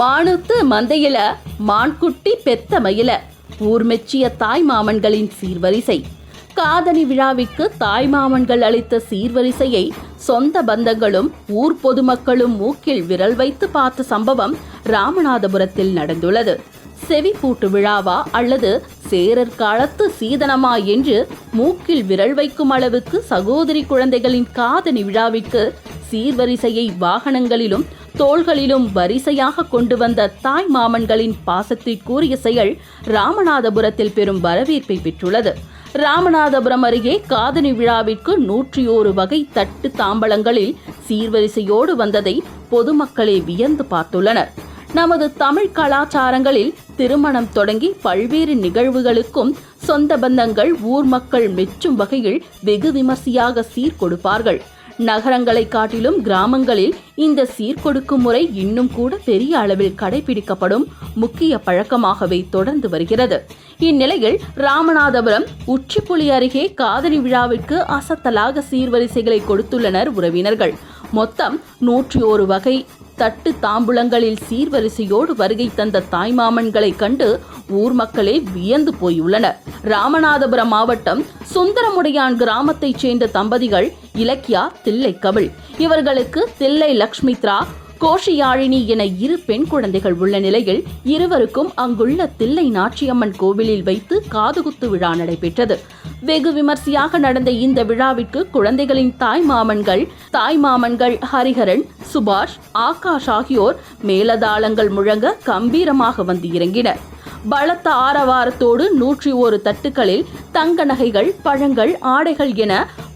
மானுத்து மந்தையில மான்குட்டி பெத்த மயில ஊர் மெச்சிய தாய் மாமன்களின் சீர்வரிசை. காதணி விழாவிற்கு தாய் மாமன்கள் அளித்த சீர்வரிசையை சொந்த பந்தங்களும் ஊர் பொதுமக்களும் மூக்கில் விரல் வைத்து பார்த்த சம்பவம் ராமநாதபுரத்தில் நடந்துள்ளது. செவிப்பூட்டு விழாவா அல்லது சேரர் காலத்து சீதனமா என்று மூக்கில் விரல் வைக்கும் அளவுக்கு சகோதரி குழந்தைகளின் காதணி விழாவிற்கு சீர்வரிசையை வாகனங்களிலும் தோள்களிலும் வரிசையாக கொண்டு வந்த தாய் மாமன்களின் பாசத்திற்குரிய செயல் ராமநாதபுரத்தில் பெரும் வரவேற்பை பெற்றுள்ளது. ராமநாதபுரம் அருகே காதணி விழாவிற்கு நூற்றி ஓரு வகை தட்டு தாம்பலங்களில் சீர்வரிசையோடு வந்ததை பொதுமக்களே வியந்து பார்த்துள்ளனர். நமது தமிழ் கலாச்சாரங்களில் திருமணம் தொடங்கி பல்வேறு நிகழ்வுகளுக்கும் சொந்த பந்தங்கள் ஊர் மக்கள் மெச்சும் வகையில் வெகு விமர்சையாக சீர்கொடுப்பார்கள் நகரங்களை காட்டிலும் கிராமங்களில் இந்த சீர்கொடுக்கும் முறை இன்னும் கூட பெரிய அளவில் கடைபிடிக்கப்படும் முக்கிய பழக்கமாகவே தொடர்ந்து வருகிறது. இந்நிலையில் ராமநாதபுரம் உச்சிப்புலி அருகே காதலி விழாவிற்கு அசத்தலாக சீர்வரிசைகளை கொடுத்துள்ளனர் உறவினர்கள். மொத்தம் நூற்றி ஒரு வகை தட்டு தாம்பூலங்களில் சீர்வரிசையோடு வருகை தந்த தாய்மாமன்களை கண்டு ஊர் மக்களே வியந்து போயுள்ளனர். ராமநாதபுரம் மாவட்டம் சுந்தரமுடையான் கிராமத்தைச் சேர்ந்த தம்பதிகள் இலக்கியா தில்லை கபில் இவர்களுக்கு தில்லை லக்ஷ்மித்ரா கோஷியாழினி என இரு பெண் குழந்தைகள் உள்ள நிலையில் இருவருக்கும் அங்குள்ள தில்லை நாச்சியம்மன் கோவிலில் வைத்து காதுகுத்து விழா நடைபெற்றது. வெகு விமர்சையாக நடந்த இந்த விழாவிற்கு குழந்தைகளின் தாய் மாமன்கள் தாய் மாமன்கள் ஹரிஹரன் சுபாஷ் ஆகாஷ் ஆகியோர் மேலதாளங்கள் முழங்க கம்பீரமாக வந்து இறங்கினர். பலத்த ஆரவாரத்தோடு நூற்றி ஒரு தட்டுக்களில் தங்க நகைகள் பழங்கள் ஆடைகள் என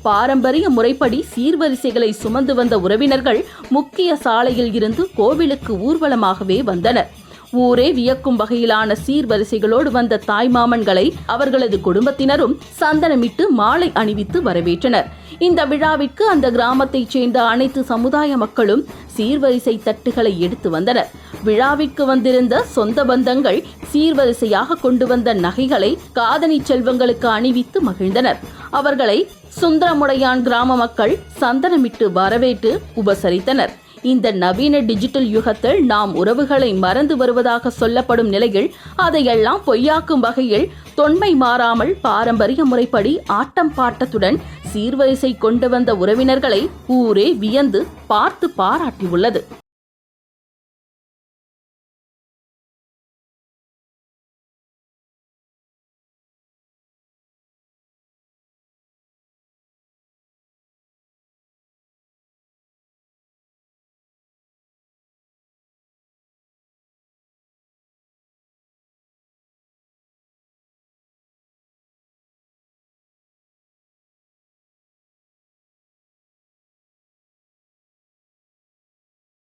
பாரம்பரிய முறைப்படி சீர்வரிசைகளை சுமந்து வந்த உறவினர்கள் முக்கிய சாலையில் இருந்து கோவிலுக்கு ஊர்வலமாகவே வந்தனர். ஊரே வியக்கும் வகையிலான சீர்வரிசைகளோடு வந்த தாய்மாமன்களை அவர்களது குடும்பத்தினரும் சந்தனமிட்டு மாலை அணிவித்து வரவேற்றனர். இந்த விழாவிற்கு அந்த கிராமத்தைச் சேர்ந்த அனைத்து சமுதாய மக்களும் சீர்வரிசை தட்டுகளை எடுத்து வந்தனர். விழாவிற்கு வந்திருந்த சொந்த பந்தங்கள் சீர்வரிசையாக கொண்டு வந்த நகைகளை காதணி செல்வங்களுக்கு அணிவித்து மகிழ்ந்தனர். அவர்களை சுந்தரமுடையான் கிராம மக்கள் சந்தனமிட்டு வரவேற்று உபசரித்தனர். இந்த நவீன டிஜிட்டல் யுகத்தில் நாம் உறவுகளை மறந்து வருவதாக சொல்லப்படும் நிலையில் அதையெல்லாம் பொய்யாக்கும் வகையில் தொன்மை மாறாமல் பாரம்பரிய முறைப்படி ஆட்டம் பாட்டத்துடன் சீர்வரிசை கொண்டு வந்த உறவினர்களை ஊரே வியந்து பார்த்து பாராட்டியுள்ளது.